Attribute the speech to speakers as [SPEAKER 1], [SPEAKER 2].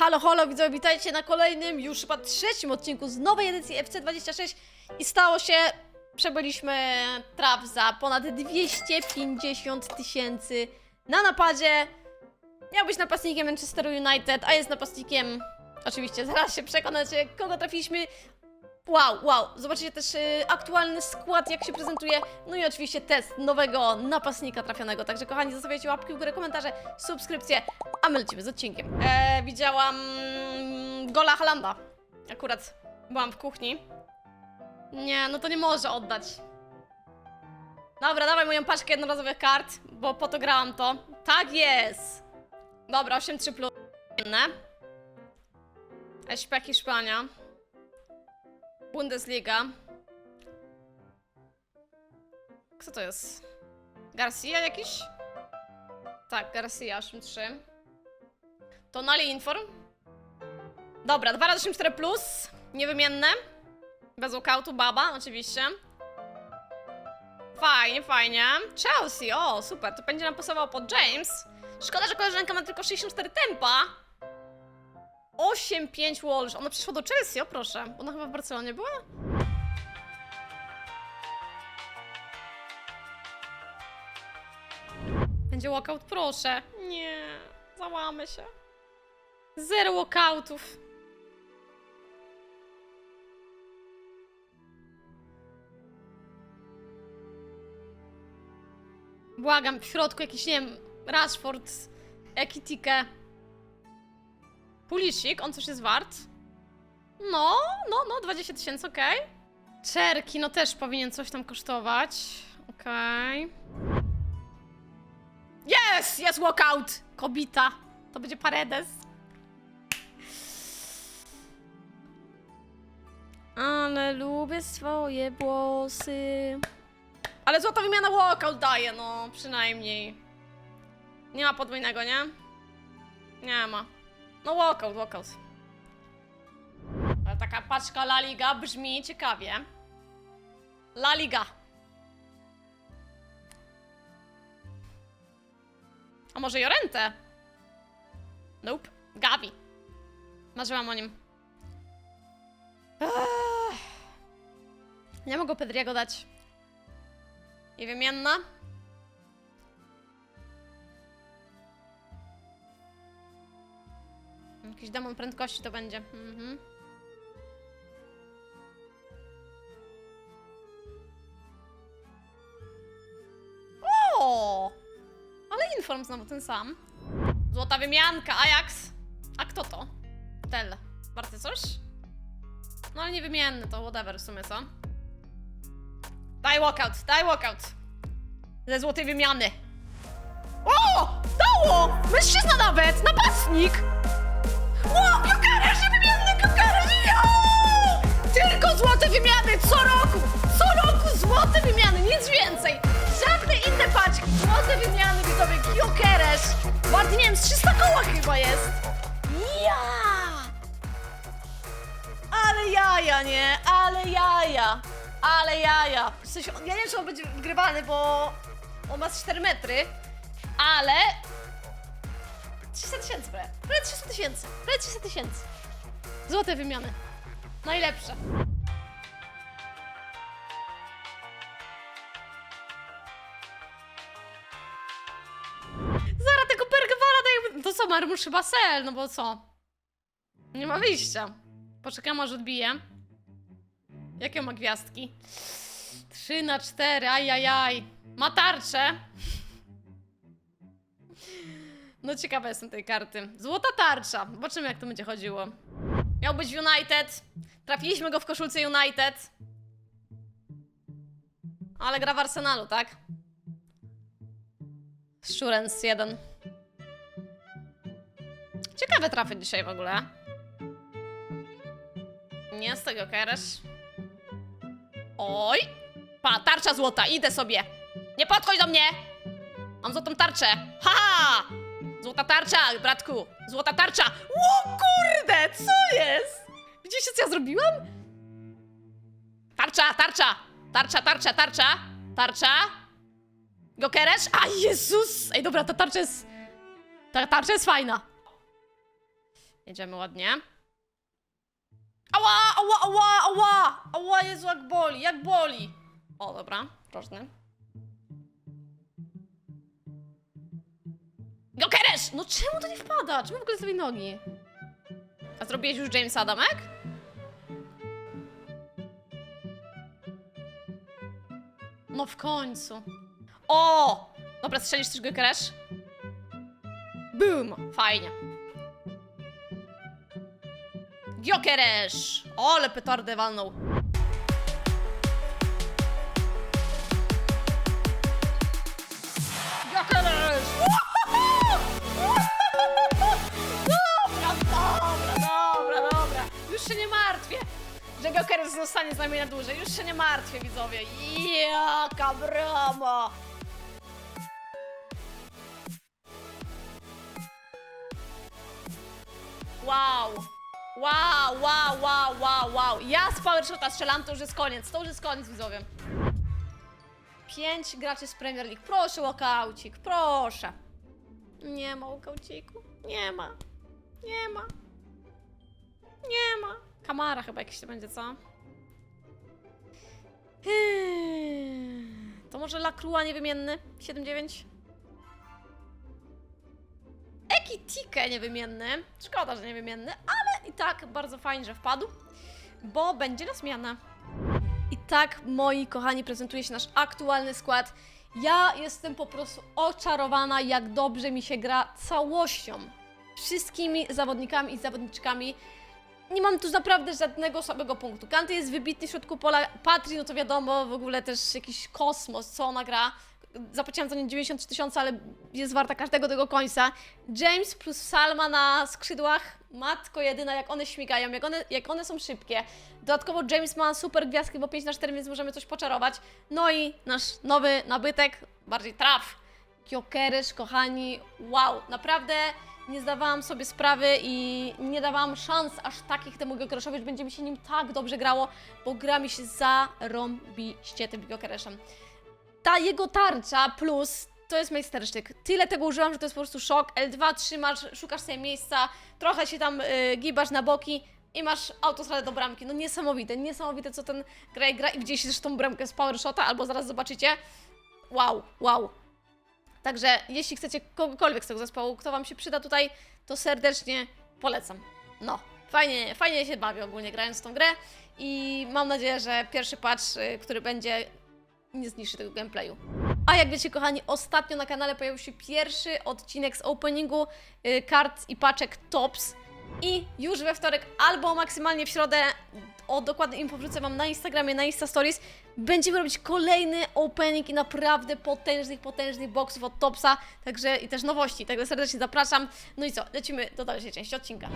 [SPEAKER 1] Halo, halo, widzowie, witajcie na kolejnym, już chyba trzecim odcinku z nowej edycji FC26 i stało się, przebyliśmy traf za ponad 250 tysięcy na napadzie. Miał być napastnikiem Manchesteru United, a jest napastnikiem, oczywiście, zaraz się przekonacie, kogo trafiliśmy. Wow, wow, zobaczycie też y, aktualny skład, jak się prezentuje, no i oczywiście test nowego napastnika trafionego. Także kochani, zostawiajcie łapki w górę, komentarze, subskrypcje, a my lecimy z odcinkiem. E, widziałam mm, gola Halanda. Akurat byłam w kuchni. Nie, no to nie może oddać. Dobra, dawaj moją paczkę jednorazowych kart, bo po to grałam to. Tak jest! Dobra, 8-3 plus. SP Hiszpania. Bundesliga. Kto to jest? Garcia jakiś? Tak, Garcia 8-3. Tonali Inform. Dobra, 2 razy 4 plus. Niewymienne. Bez walkoutu, baba, oczywiście. Fajnie, fajnie. Chelsea, o, super. To będzie nam pasowało pod James. Szkoda, że koleżanka ma tylko 64 tempa. 8-5 Walsh. Ona przyszła do Chelsea, o proszę. Ona chyba w Barcelonie była? Będzie walkout, proszę. Nie, załamy się. Zero walkoutów. Błagam, w środku jakiś, nie wiem, Rashford, Ekitike. Pulisik, on coś jest wart. No, no, no, 20 tysięcy, okej. Czerki, no też powinien coś tam kosztować. Okej. Jest! Jest walkout! Kobita. To będzie Paredes. Ale lubię swoje włosy. Ale złota wymiana walkout daje, no, przynajmniej. Nie ma podwójnego, nie? Nie ma. No walkout, walkout. Ale taka paczka La Liga brzmi ciekawie. La Liga. A może Jorente? Nope. Gavi. Marzyłam o nim. Ech. Nie mogę Pedriego dać. I wymienna? Jakiś demon prędkości to będzie. Mhm. O! Ale inform znowu ten sam. Złota wymianka, Ajax. A kto to? Tel. Warty coś? No ale niewymienny to whatever w sumie, co? Daj walkout, daj walkout. Ze złotej wymiany. O! Dało! Mężczyzna nawet! Napastnik! Ło! Piłkarz! Niewymienny piłkarz! Jo! Tylko złote wymiany co roku! Co roku złote wymiany, nic więcej! Żadne inne paczki! Złote wymiany widzowie, Giokeresz! Wart, nie wiem, z 300 koła chyba jest! Ja! Ale jaja, nie? Ale jaja! Ale jaja! W sensie, ja nie wiem, czy on będzie wygrywany, bo on ma z 4 metry, ale 300 tysięcy, prawie. Prawie 300 tysięcy. Prawie 300 tysięcy. Złote wymiany. Najlepsze. Zara tego Pergwala daje... To co, Marmusz chyba sel, no bo co? Nie ma wyjścia. Poczekam aż odbije. Jakie ma gwiazdki? 3 na 4, ajajaj. Ma tarczę. No ciekawa jestem tej karty. Złota tarcza. Zobaczymy jak to będzie chodziło. Miał być United. Trafiliśmy go w koszulce United. Ale gra w Arsenalu, tak? Szurens 1. Ciekawe trafy dzisiaj w ogóle. Nie z tego Keresz. Oj! Pa, tarcza złota, idę sobie. Nie podchodź do mnie! Mam złotą tarczę. Haha! Złota tarcza, bratku! Złota tarcza! Ło kurde, co jest? Widzicie, co ja zrobiłam? Tarcza, tarcza! Tarcza, tarcza, tarcza! Tarcza! Gokeresz? A Jezus! Ej, dobra, ta tarcza jest... Ta tarcza jest fajna. Jedziemy ładnie. Ała, ała, ała, ała! Ała, Jezu, jak boli, jak boli! O, dobra, prożny. Jokeresz! No czemu to nie wpada? Czemu w ogóle sobie nogi? A zrobiłeś już James Adamek? No w końcu. O! Dobra, strzelisz coś Jokeresz? Boom! Fajnie. Jokeresz! Ole petardę walnął. Że Jokeresz zostanie z nami na dłużej. Już się nie martwię, widzowie. Jaka brama! Wow! Wow, wow, wow, wow, wow. Ja z Power Shota strzelam, to już jest koniec. To już jest koniec, widzowie. Pięć graczy z Premier League. Proszę, walkaucik, proszę. Nie ma walkauciku. Nie ma. Nie ma. Kamara chyba jakiś to będzie, co? Hmm. To może Lacroix niewymienny? 7-9? Ekitike niewymienny. Szkoda, że niewymienny, ale i tak bardzo fajnie, że wpadł, bo będzie na zmianę. I tak, moi kochani, prezentuje się nasz aktualny skład. Ja jestem po prostu oczarowana, jak dobrze mi się gra całością. Wszystkimi zawodnikami i zawodniczkami. Nie mam tu naprawdę żadnego słabego punktu. Kanty jest wybitny w środku pola. Patri, no to wiadomo, w ogóle też jakiś kosmos, co ona gra. Zapłaciłam za nie 93 tysiące, ale jest warta każdego tego końca. James plus Salma na skrzydłach. Matko jedyna, jak one śmigają, jak one, jak one są szybkie. Dodatkowo James ma super gwiazdkę, bo 5 na 4, więc możemy coś poczarować. No i nasz nowy nabytek, bardziej traf. Jokeresz, kochani, wow, naprawdę nie zdawałam sobie sprawy i nie dawałam szans aż takich temu Jokereszowi, że będzie mi się nim tak dobrze grało, bo gra mi się zarąbiście tym Jokereszem. Ta jego tarcza plus to jest majstersztyk. Tyle tego użyłam, że to jest po prostu szok. L2 trzymasz, szukasz sobie miejsca, trochę się tam y, gibasz na boki i masz autostradę do bramki. No niesamowite, niesamowite co ten graj gra i gdzieś też tą bramkę z power shota, albo zaraz zobaczycie. Wow, wow. Także jeśli chcecie kogokolwiek z tego zespołu, kto Wam się przyda tutaj, to serdecznie polecam. No, fajnie, fajnie się bawię ogólnie grając w tą grę i mam nadzieję, że pierwszy patch, y, który będzie, nie zniszczy tego gameplayu. A jak wiecie, kochani, ostatnio na kanale pojawił się pierwszy odcinek z openingu y, kart i paczek Tops. I już we wtorek albo maksymalnie w środę, o dokładnym info wrzucę Wam na Instagramie, na Insta Stories, będziemy robić kolejny opening i naprawdę potężnych, potężnych boxów od Topsa, także i też nowości, także serdecznie zapraszam. No i co, lecimy do dalszej części odcinka.